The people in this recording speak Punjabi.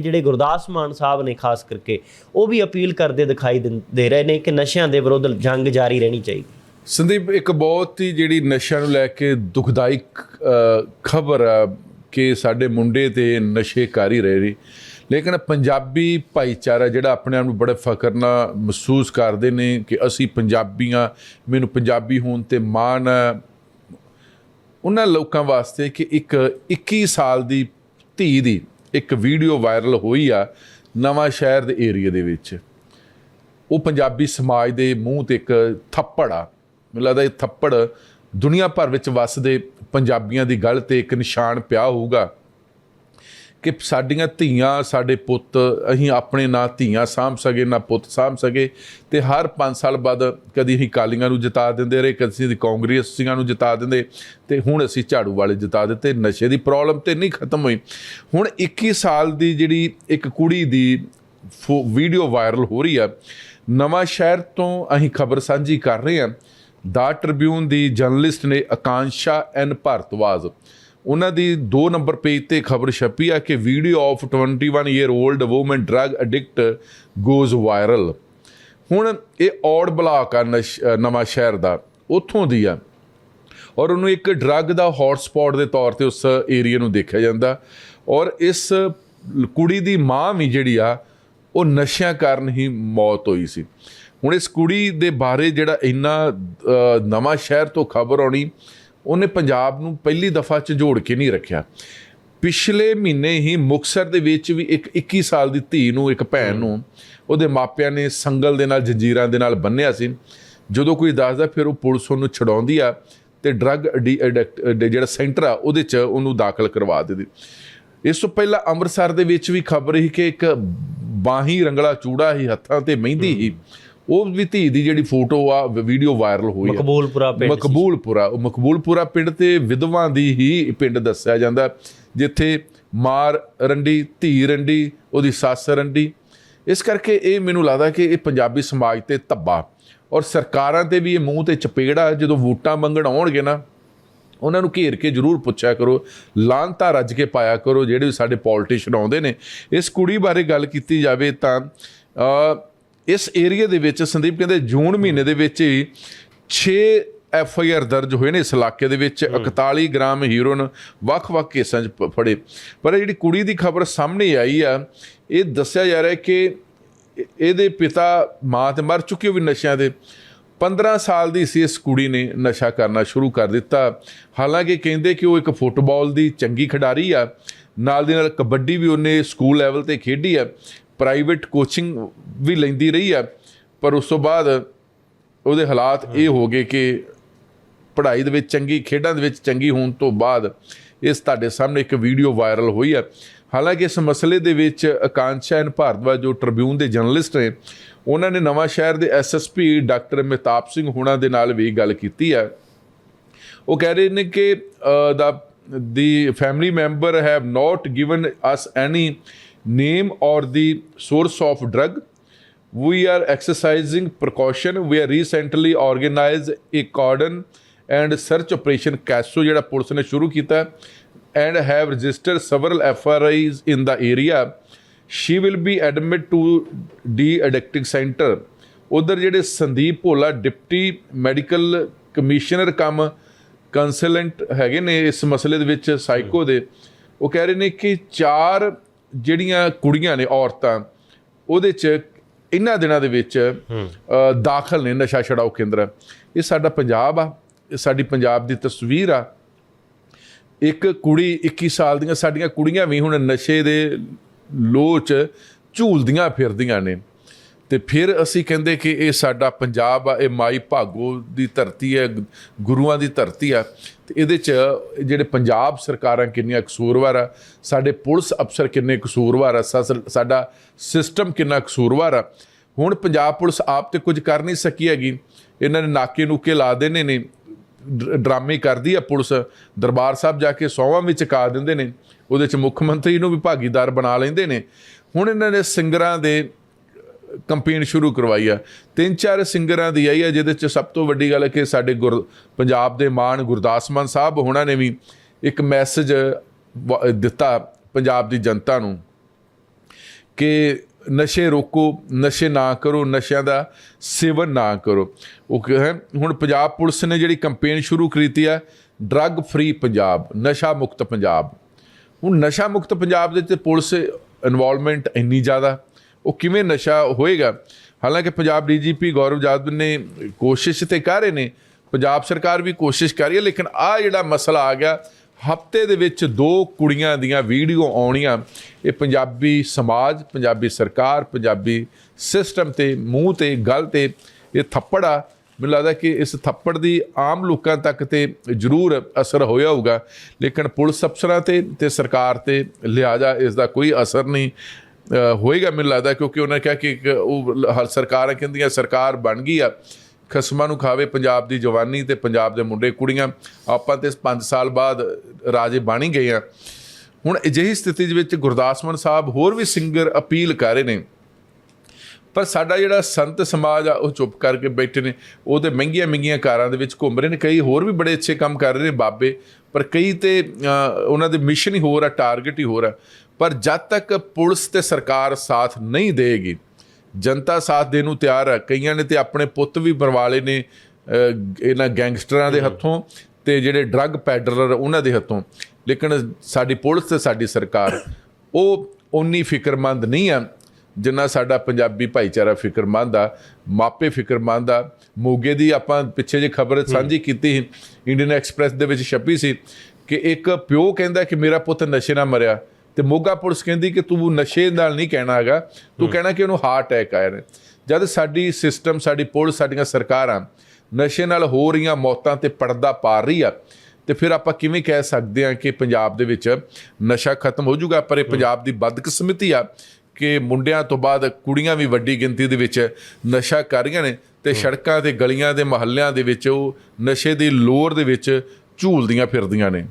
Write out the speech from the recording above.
ਜਿਹੜੇ ਗੁਰਦਾਸ ਮਾਨ ਸਾਹਿਬ ਨੇ ਖਾਸ ਕਰਕੇ, ਉਹ ਵੀ ਅਪੀਲ ਕਰਦੇ ਦਿਖਾਈ ਦਿੰ- ਦੇ ਰਹੇ ਨੇ ਕਿ ਨਸ਼ਿਆਂ ਦੇ ਵਿਰੁੱਧ ਜੰਗ ਜਾਰੀ ਰਹਿਣੀ ਚਾਹੀਦੀ। ਸੰਦੀਪ, ਇੱਕ ਬਹੁਤ ਹੀ ਜਿਹੜੀ ਨਸ਼ਿਆਂ ਨੂੰ ਲੈ ਕੇ ਦੁਖਦਾਈ ਖਬਰ ਆ ਕਿ ਸਾਡੇ ਮੁੰਡੇ ਤੇ ਨਸ਼ੇ ਕਰ ਹੀ ਰਹੇ। ਨੇ ਲੇਕਿਨ ਪੰਜਾਬੀ ਭਾਈਚਾਰਾ ਜਿਹੜਾ ਆਪਣੇ ਆਪ ਨੂੰ ਬੜੇ ਫਖਰ ਨਾਲ ਮਹਿਸੂਸ ਕਰਦੇ ਨੇ ਕਿ ਅਸੀਂ ਪੰਜਾਬੀਆਂ, ਮੈਨੂੰ ਪੰਜਾਬੀ ਹੋਣ ਤੇ ਮਾਣ ਹੈ ਉਹਨਾਂ ਲੋਕਾਂ ਵਾਸਤੇ ਕਿ ਇੱਕ 21 ਸਾਲ ਦੀ ਧੀ ਦੀ ਇੱਕ ਵੀਡੀਓ ਵਾਇਰਲ ਹੋਈ ਆ ਨਵਾਂ ਸ਼ਹਿਰ ਦੇ ਏਰੀਆ ਦੇ ਵਿੱਚ। ਉਹ ਪੰਜਾਬੀ ਸਮਾਜ ਦੇ ਮੂੰਹ ਤੇ ਇੱਕ ਥੱਪੜ ਆ। ਮੈਨੂੰ ਲੱਗਦਾ ਇਹ ਥੱਪੜ ਦੁਨੀਆ ਭਰ ਵਿੱਚ ਵੱਸਦੇ ਪੰਜਾਬੀਆਂ ਦੀ ਗੱਲ ਤੇ ਇੱਕ ਨਿਸ਼ਾਨ ਪਿਆ ਹੋਊਗਾ। ਕਿ ਸਾਡੀਆਂ ਧੀਆਂ ਸਾਡੇ ਪੁੱਤ, ਅਸੀਂ ਆਪਣੇ ਨਾ ਧੀਆਂ ਸਾਂਭ ਸਕੇ, ਨਾ ਪੁੱਤ ਸਾਂਭ ਸਕੇ। ਤੇ ਹਰ 5 ਸਾਲ ਬਾਅਦ ਕਦੀ ਅਸੀਂ ਕਾਲੀਆਂ ਨੂੰ ਜਿਤਾ ਦਿੰਦੇ ਰਹੇ, ਕਦੀ ਅਸੀਂ ਕਾਂਗਰਸੀਆਂ ਨੂੰ ਜਿਤਾ ਦਿੰਦੇ। ਤੇ ਹੁਣ ਅਸੀਂ ਝਾੜੂ ਵਾਲੇ ਜਿਤਾ ਦਿੱਤੇ, ਨਸ਼ੇ ਦੀ ਪ੍ਰੋਬਲਮ ਤੇ ਨਹੀਂ ਖਤਮ ਹੋਈ। ਹੁਣ 21 ਸਾਲ ਦੀ ਜਿਹੜੀ ਇੱਕ ਕੁੜੀ ਦੀ ਵੀਡੀਓ ਵਾਇਰਲ ਹੋ ਰਹੀ ਆ, ਨਵਾਂ ਸ਼ਹਿਰ ਤੋਂ ਅਸੀਂ ਖਬਰ ਸਾਂਝੀ ਕਰ ਰਹੇ ਹਾਂ। ਦਾ ਟ੍ਰਿਬਿਊਨ ਦੀ ਜਰਨਲਿਸਟ ਨੇ ਆਕਾਂਸ਼ਾ ਐਨ ਭਾਰਤਵਾਜ। ਉਹਨਾਂ ਦੀ 2 ਨੰਬਰ ਪੇਜ ਤੇ ਖਬਰ ਛਪੀ ਆ ਕਿ video of 21 year old woman drug addict goes viral ਹੁਣ ਇਹ ਔੜ ਬਲਾਕ ਆ ਨਸ਼- ਨਵਾਂ ਸ਼ਹਿਰ ਦਾ ਉੱਥੋਂ ਦੀ ਆ। ਔਰ ਉਹਨੂੰ ਇੱਕ ਡਰੱਗ ਦਾ ਹੌਟਸਪੌਟ ਦੇ ਤੌਰ ਤੇ ਉਸ ਏਰੀਆ ਨੂੰ ਦੇਖਿਆ ਜਾਂਦਾ। ਔਰ ਇਸ ਕੁੜੀ ਦੀ ਮਾਂ ਵੀ ਜਿਹੜੀ ਆ ਉਹ ਨਸ਼ਿਆਂ ਕਾਰਨ ਹੀ ਮੌਤ ਹੋਈ ਸੀ। ਹੁਣ ਇਸ ਕੁੜੀ ਦੇ ਬਾਰੇ ਜਿਹੜਾ ਇੰਨਾ ਅ, ਨਵਾਂ ਸ਼ਹਿਰ ਤੋਂ ਖਬਰ ਆਉਣੀ ਉਹਨੇ ਪੰਜਾਬ ਨੂੰ ਪਹਿਲੀ ਦਫਾ ਚ ਜੋੜ ਕੇ ਨਹੀਂ ਰੱਖਿਆ। ਪਿਛਲੇ ਮਹੀਨੇ ਹੀ ਮੁਕਸਰ ਦੇ ਵਿੱਚ ਵੀ ਇੱਕ 21 ਸਾਲ ਦੀ ਧੀ ਨੂੰ, ਇੱਕ ਭੈਣ ਨੂੰ ਉਹਦੇ ਮਾਪਿਆਂ ਨੇ ਸੰਗਲ ਦੇ ਨਾਲ, ਜੰਜੀਰਾਂ ਦੇ ਨਾਲ ਬੰਨਿਆ ਸੀ। ਜਦੋਂ ਕੋਈ ਦੱਸਦਾ ਫਿਰ ਉਹ ਪੁਲਿਸ ਉਹਨੂੰ ਛਡਾਉਂਦੀ ਆ ਤੇ ਡਰੱਗ ਐਡਿਕਟ ਜਿਹੜਾ ਸੈਂਟਰ ਆ ਉਹਦੇ ਚ ਉਹਨੂੰ ਦਾਖਲ ਕਰਵਾ ਦਿੰਦੀ। ਇਸ ਤੋਂ ਪਹਿਲਾਂ ਅੰਮ੍ਰਿਤਸਰ ਦੇ ਵਿੱਚ ਵੀ ਖਬਰ ਸੀ ਕਿ ਇੱਕ ਬਾਹੀ ਰੰਗਲਾ ਚੂੜਾ ਹੀ ਹੱਥਾਂ ਤੇ ਮਹਿੰਦੀ ਹੀ ਉਹ ਵੀ ਧੀ ਦੀ ਜਿਹੜੀ ਫੋਟੋ ਆ ਵੀਡੀਓ ਵਾਇਰਲ ਹੋਈ ਆ। ਮਕਬੂਲਪੁਰਾ ਪਿੰਡ। ਮਕਬੂਲਪੁਰਾ ਉਹ ਮਕਬੂਲਪੁਰਾ ਪਿੰਡ ਤੇ ਵਿਧਵਾ ਦੀ ਹੀ ਪਿੰਡ ਦੱਸਿਆ ਜਾਂਦਾ ਜਿੱਥੇ ਮਾਰ ਰੰਡੀ ਧੀ ਰੰਡੀ ਉਹਦੀ ਸੱਸ ਰੰਡੀ। ਇਸ ਕਰਕੇ ਇਹ ਮੈਨੂੰ ਲੱਗਦਾ ਕਿ ਇਹ ਪੰਜਾਬੀ ਸਮਾਜ ਤੇ ਧੱਬਾ। ਔਰ ਸਰਕਾਰਾਂ ਤੇ ਵੀ ਇਹ ਮੂੰਹ ਤੇ ਚਪੇੜਾ ਜਦੋਂ ਵੋਟਾਂ ਮੰਗਣ ਆਉਣਗੇ ਨਾ ਉਹਨਾਂ ਨੂੰ ਘੇਰ ਕੇ ਜਰੂਰ ਪੁੱਛਿਆ ਕਰੋ ਲਾਂਤਾ ਰੱਜ ਕੇ ਪਾਇਆ ਕਰੋ ਜਿਹੜੇ ਵੀ ਸਾਡੇ ਪੋਲੀਟੀਸ਼ੀਅਨ ਆਉਂਦੇ ਨੇ। ਇਸ ਕੁੜੀ ਬਾਰੇ ਗੱਲ ਕੀਤੀ ਜਾਵੇ ਤਾਂ ਇਸ ਏਰੀਆ ਦੇ ਵਿੱਚ ਸੰਦੀਪ ਕਹਿੰਦੇ ਜੂਨ ਮਹੀਨੇ ਦੇ ਵਿੱਚ ਹੀ 6 ਐਫ ਆਈ ਆਰ ਦਰਜ ਹੋਏ ਨੇ ਇਸ ਇਲਾਕੇ ਦੇ ਵਿੱਚ 41 ਗ੍ਰਾਮ ਹੀਰੋਇਨ ਵੱਖ-ਵੱਖ ਕੇਸਾਂ 'ਚ ਫੜੇ। ਪਰ ਜਿਹੜੀ ਕੁੜੀ ਦੀ ਖਬਰ ਸਾਹਮਣੇ ਆਈ ਆ ਇਹ ਦੱਸਿਆ ਜਾ ਰਿਹਾ ਹੈ ਕਿ ਇਹ- ਇਹਦੇ ਪਿਤਾ ਮਾਂ ਤੇ ਮਰ ਚੁੱਕੇ ਵੀ ਨਸ਼ਿਆਂ ਦੇ। 15 ਸਾਲ ਦੀ ਸੀ ਇਸ ਕੁੜੀ ਨੇ ਨਸ਼ਾ ਕਰਨਾ ਸ਼ੁਰੂ ਕਰ ਦਿੱਤਾ। ਹਾਲਾਂਕਿ ਕਹਿੰਦੇ ਕਿ ਉਹ ਇੱਕ ਫੁੱਟਬਾਲ ਦੀ ਚੰਗੀ ਖਿਡਾਰੀ ਆ। ਨਾਲ ਦੀ ਨਾਲ ਕਬੱਡੀ ਵੀ ਉਹਨੇ ਸਕੂਲ ਲੈਵਲ ਤੇ ਖੇਡੀ ਆ। ਪ੍ਰਾਈਵੇਟ ਕੋਚਿੰਗ ਵੀ ਲੈਂਦੀ ਰਹੀ ਆ ਪਰ ਉਸ ਤੋਂ ਬਾਅਦ ਉਹਦੇ ਹਾਲਾਤ ਇਹ ਹੋ ਗਏ ਕਿ ਪੜ੍ਹਾਈ ਦੇ ਵਿੱਚ ਚੰਗੀ ਖੇਡਾਂ ਦੇ ਵਿੱਚ ਚੰਗੀ ਹੋਣ ਤੋਂ ਬਾਅਦ ਇਸ ਤੁਹਾਡੇ ਸਾਹਮਣੇ ਇੱਕ ਵੀਡੀਓ ਵਾਇਰਲ ਹੋਈ ਹੈ। ਹਾਲਾਂਕਿ ਇਸ ਮਸਲੇ ਦੇ ਵਿੱਚ ਆਕਾਂਸ਼ਾ ਐਨ ਭਾਰਦਵਾਜ ਜੋ ਟ੍ਰਿਬਿਊਨ ਦੇ ਜਰਨਲਿਸਟ ਨੇ ਉਹਨਾਂ ਨੇ ਨਵਾਂ ਸ਼ਹਿਰ ਦੇ ਐਸਐਸਪੀ ਡਾਕਟਰ ਮਹਿਤਾਬ ਸਿੰਘ ਹੁਣਾ ਦੇ ਨਾਲ ਵੀ ਗੱਲ ਕੀਤੀ ਹੈ। ਉਹ ਕਹਿ ਰਹੇ ਨੇ ਕਿ the the family member have not given us any name ਔਰ the source of drug we are exercising precaution we are recently organized a cordon and search operation caso ਜਿਹੜਾ ਪੁਲਿਸ ਨੇ ਸ਼ੁਰੂ ਕੀਤਾ and have registered several FRIs in the area she will be admitted to de addicting center ਉਧਰ ਜਿਹੜੇ Sandeep Bhola deputy medical commissioner cum consultant ਹੈਗੇ ਨੇ ਇਸ ਮਸਲੇ ਦੇ ਵਿੱਚ ਸਾਈਕੋ ਦੇ ਉਹ ਕਹਿ ਰਹੇ ਨੇ ਕਿ ਚਾਰ ਜਿਹੜੀਆਂ ਕੁੜੀਆਂ ਨੇ ਔਰਤਾਂ ਉਹਦੇ ਚ ਇਹਨਾਂ ਦਿਨਾਂ ਦੇ ਵਿੱਚ ਦਾਖਲ ਨੇ ਨਸ਼ਾ ਛਡਾਓ ਕੇਂਦਰ। ਇਹ ਸਾਡਾ ਪੰਜਾਬ ਆ ਇਹ ਸਾਡੀ ਪੰਜਾਬ ਦੀ ਤਸਵੀਰ ਆ। ਇੱਕ ਕੁੜੀ 21 ਸਾਲ ਦੀਆਂ ਸਾਡੀਆਂ ਕੁੜੀਆਂ ਵੀ ਹੁਣ ਨਸ਼ੇ ਦੇ ਲੋਚ ਝੂਲਦੀਆਂ ਫਿਰਦੀਆਂ ਨੇ। ਤੇ ਫਿਰ ਅਸੀਂ ਕਹਿੰਦੇ ਕਿ ਇਹ ਸਾਡਾ ਪੰਜਾਬ ਆ, ਇਹ ਮਾਈ ਭਾਗੋ ਦੀ ਧਰਤੀ ਹੈ ਗੁਰੂਆਂ ਦੀ ਧਰਤੀ ਆ। ਤੇ ਇਹਦੇ ਚ ਜਿਹੜੇ ਪੰਜਾਬ ਸਰਕਾਰਾਂ ਕਿੰਨੀਆਂ ਕਸੂਰਵਾਰ ਆ, ਸਾਡੇ ਪੁਲਿਸ ਅਫਸਰ ਕਿੰਨੇ ਕਸੂਰਵਾਰ ਆ ਸਾ- ਸਾਡਾ ਸਿਸਟਮ ਕਿੰਨਾ ਕਸੂਰਵਾਰ ਆ। ਹੁਣ ਪੰਜਾਬ ਪੁਲਿਸ ਆਪ ਤੇ ਕੁਝ ਕਰ ਨਹੀਂ ਸਕੀ ਹੈਗੀ। ਇਹਨਾਂ ਨੇ ਨਾਕੇ ਨੂਕੇ ਲਾ ਦੇਣੇ ਨੇ ਡਰਾਮੇ ਕਰਦੀ ਆ ਪੁਲਿਸ। ਦਰਬਾਰ ਸਾਹਿਬ ਜਾ ਕੇ ਸੌਵਾਂ ਵੀ ਚੁਕਾ ਦਿੰਦੇ ਨੇ। ਉਹਦੇ ਚ ਮੁੱਖ ਮੰਤਰੀ ਨੂੰ ਵੀ ਭਾਗੀਦਾਰ ਬਣਾ ਲੈਂਦੇ ਨੇ। ਹੁਣ ਇਹਨਾਂ ਨੇ ਸਿੰਗਰਾਂ ਦੇ ਕੰਪੇਨ ਸ਼ੁਰੂ ਕਰਵਾਈ ਆ। ਤਿੰਨ ਚਾਰ ਸਿੰਗਰਾਂ ਦੀ ਆਈ ਆ, ਜਿਹਦੇ ਚ ਸਭ ਤੋਂ ਵੱਡੀ ਗੱਲ ਹੈ ਕਿ ਸਾਡੇ ਗੁਰ, ਪੰਜਾਬ ਦੇ ਮਾਨ ਗੁਰਦਾਸ ਮਾਨ ਸਾਹਿਬ ਹੋਣਾ ਨੇ ਵੀ ਇੱਕ ਮੈਸੇਜ ਦਿੱਤਾ ਪੰਜਾਬ ਦੀ ਜਨਤਾ ਨੂੰ ਕਿ ਨਸ਼ੇ ਰੋਕੋ, ਨਸ਼ੇ ਨਾ ਕਰੋ, ਨਸ਼ਿਆਂ ਦਾ ਸੇਵਨ ਨਾ ਕਰੋ। ਉਹ ਕਿ, ਹੈ, ਹੁਣ ਪੰਜਾਬ ਪੁਲਿਸ ਨੇ ਜਿਹੜੀ ਕੰਪੇਨ ਸ਼ੁਰੂ ਕੀਤੀ ਆ ਡਰੱਗ ਫ੍ਰੀ ਪੰਜਾਬ, ਨਸ਼ਾ ਮੁਕਤ ਪੰਜਾਬ। ਹੁਣ ਨਸ਼ਾ ਮੁਕਤ ਪੰਜਾਬ ਦੇ ਤੇ ਪੁਲਿਸ ਇਨਵੋਲਵਮੈਂਟ ਇੰਨੀ ਜ਼ਿਆਦਾ ਉਹ ਕਿਵੇਂ ਨਸ਼ਾ ਹੋਏਗਾ? ਹਾਲਾਂਕਿ ਪੰਜਾਬ ਡੀਜੀਪੀ ਗੌਰਵ ਜਾਦਵ ਨੇ ਕੋਸ਼ਿਸ਼ ਤੇ ਕਰ ਰਹੇ ਨੇ, ਪੰਜਾਬ ਸਰਕਾਰ ਵੀ ਕੋਸ਼ਿਸ਼ ਕਰ ਰਹੀ ਹੈ, ਲੇਕਿਨ ਆ ਜਿਹੜਾ ਮਸਲਾ ਆ ਗਿਆ, ਹਫ਼ਤੇ ਦੇ ਵਿੱਚ ਦੋ ਕੁੜੀਆਂ ਦੀਆਂ ਵੀਡੀਓ ਆਉਣੀਆਂ। ਇਹ ਪੰਜਾਬੀ ਸਮਾਜ, ਪੰਜਾਬੀ ਸਰਕਾਰ, ਪੰਜਾਬੀ ਸਿਸਟਮ ਤੇ, ਮੂੰਹ ਤੇ, ਗੱਲ ਤੇ, ਇਹ ਥੱਪੜ ਆ। ਮੈਨੂੰ ਲੱਗਦਾ ਕਿ ਇਸ ਥੱਪੜ ਦੀ ਆਮ ਲੋਕਾਂ ਤੱਕ ਤੇ ਜ਼ਰੂਰ ਅਸਰ ਹੋਇਆ ਹੋਊਗਾ। ਲੇਕਿਨ ਪੁਲਿਸ ਅਫਸਰਾਂ ਤੇ ਤੇ ਸਰਕਾਰ ਤੇ ਲਿਹਾਜ਼ਾ ਇਸ ਦਾ ਕੋਈ ਅਸਰ ਨਹੀਂ। ਹੋਏਗਾ ਮੈਨੂੰ ਲੱਗਦਾ ਕਿਉਂਕਿ ਉਹਨਾਂ ਕਿਹਾ ਕਿ ਇੱਕ ਉਹ ਲ- ਸਰਕਾਰਾਂ ਕਹਿੰਦੀਆਂ ਸਰਕਾਰ ਬਣ ਗਈ ਆ, ਖਸਮਾਂ ਨੂੰ ਖਾਵੇ ਪੰਜਾਬ ਦੀ ਜਵਾਨੀ ਤੇ ਪੰਜਾਬ ਦੇ ਮੁੰਡੇ, ਕੁੜੀਆਂ। ਆਪਾਂ ਤੇ 5 ਸਾਲ ਬਾਅਦ ਰਾਜੇ ਬਣ ਹੀ ਗਏ ਆ। ਹੁਣ ਅਜਿਹੀ ਸਥਿਤੀ ਦੇ ਵਿੱਚ ਗੁਰਦਾਸ ਮਾਨ ਸਾਹਿਬ ਹੋਰ ਵੀ ਸਿੰਗਰ ਅਪੀਲ ਕਰ ਰਹੇ ਨੇ। ਪਰ ਸਾਡਾ ਜਿਹੜਾ ਸੰਤ ਸਮਾਜ ਆ, ਉਹ ਚੁੱਪ ਕਰਕੇ ਬੈਠੇ ਨੇ। ਉਹ ਤੇ ਮਹਿੰਗੀਆਂ ਮਹਿੰਗੀਆਂ ਕਾਰਾਂ ਦੇ ਵਿੱਚ ਘੁੰਮ ਰਹੇ ਨੇ। ਕਈ ਹੋਰ ਵੀ ਬੜੇ ਅੱਛੇ ਕੰਮ ਕਰ ਰਹੇ ਨੇ ਬਾਬੇ। ਪਰ ਕਈ ਤੇ ਉਹਨਾਂ ਦੇ ਮਿਸ਼ਨ ਹੀ ਹੋਰ ਆ ਟਾਰਗੇਟ ਹੀ ਹੋਰ ਆ। ਪਰ ਜਦ ਤੱਕ ਪੁਲਿਸ ਤੇ ਸਰਕਾਰ ਸਾਥ ਨਹੀਂ ਦੇਗੀ ਜਨਤਾ ਸਾਥ ਦੇਣ ਨੂੰ ਤਿਆਰ ਹੈ ਕਈਆਂ ਨੇ ਤੇ ਆਪਣੇ ਪੁੱਤ ਵੀ ਮਰਵਾ ਲਏ ਨੇ ਇਹਨਾਂ ਗੈਂਗਸਟਰਾਂ ਦੇ ਹੱਥੋਂ ਤੇ ਜਿਹੜੇ ਡਰੱਗ ਪੈਡਲਰ ਉਹਨਾਂ ਦੇ ਹੱਥੋਂ। ਲੇਕਿਨ ਸਾਡੀ ਪੁਲਿਸ ਤੇ ਸਾਡੀ ਸਰਕਾਰ ਉਹ ਉਨੀ ਫਿਕਰਮੰਦ ਨਹੀਂ ਆ ਜਿੰਨਾ ਸਾਡਾ ਪੰਜਾਬੀ ਭਾਈਚਾਰਾ ਫਿਕਰਮੰਦ ਆ ਮਾਪੇ ਫਿਕਰਮੰਦ ਆ। ਮੋਗੇ ਦੀ ਆਪਾਂ ਪਿੱਛੇ ਜੇ ਖਬਰ ਸਾਂਝੀ ਕੀਤੀ ਇੰਡੀਅਨ ਐਕਸਪ੍ਰੈਸ ਦੇ ਵਿੱਚ ਛਪੀ ਸੀ ਕਿ ਇੱਕ ਪਿਓ ਕਹਿੰਦਾ ਕਿ ਮੇਰਾ ਪੁੱਤ ਨਸ਼ੇ ਨਾਲ ਮਰਿਆ। ਤੇ ਮੋਗਾ ਪੁਲਿਸ ਕਹਿੰਦੀ ਕਿ ਤੂੰ ਨਸ਼ੇ ਨਾਲ ਨਹੀਂ ਕਹਿਣਾ ਹੈਗਾ। ਤੂੰ ਕਹਿਣਾ ਕਿ ਉਹਨੂੰ ਹਾਰਟ ਅਟੈਕ ਆਇਆ ਨੇ ਜਦ ਸਾਡੀ ਸਿਸਟਮ ਸਾਡੀ ਪੁਲਿਸ ਸਾਡੀਆਂ ਸਰਕਾਰਾਂ ਨਸ਼ੇ ਨਾਲ ਹੋ ਰਹੀਆਂ ਮੌਤਾਂ ਤੇ ਪਰਦਾ ਪਾ ਰਹੀ ਆ ਤੇ ਫਿਰ ਆਪਾਂ ਕਿਵੇਂ ਕਹਿ ਸਕਦੇ ਹਾਂ ਕਿ ਪੰਜਾਬ ਦੇ ਵਿੱਚ ਨਸ਼ਾ ਖਤਮ ਹੋ ਜਾਊਗਾ? ਪਰ ਇਹ ਪੰਜਾਬ ਦੀ ਬਦਕਿਸਮਤੀ ਆ ਕਿ ਮੁੰਡਿਆਂ ਤੋਂ ਬਾਅਦ ਕੁੜੀਆਂ ਵੀ ਵੱਡੀ ਗਿਣਤੀ ਦੇ ਵਿੱਚ ਨਸ਼ਾ ਕਰ ਰਹੀਆਂ ਨੇ ਤੇ ਸੜਕਾਂ ਤੇ ਗਲੀਆਂ ਦੇ ਮਹੱਲਿਆਂ ਦੇ ਵਿੱਚ ਉਹ ਨਸ਼ੇ ਦੀ ਲੋਰ ਦੇ ਵਿੱਚ ਝੂਲਦੀਆਂ ਫਿਰਦੀਆਂ ਨੇ।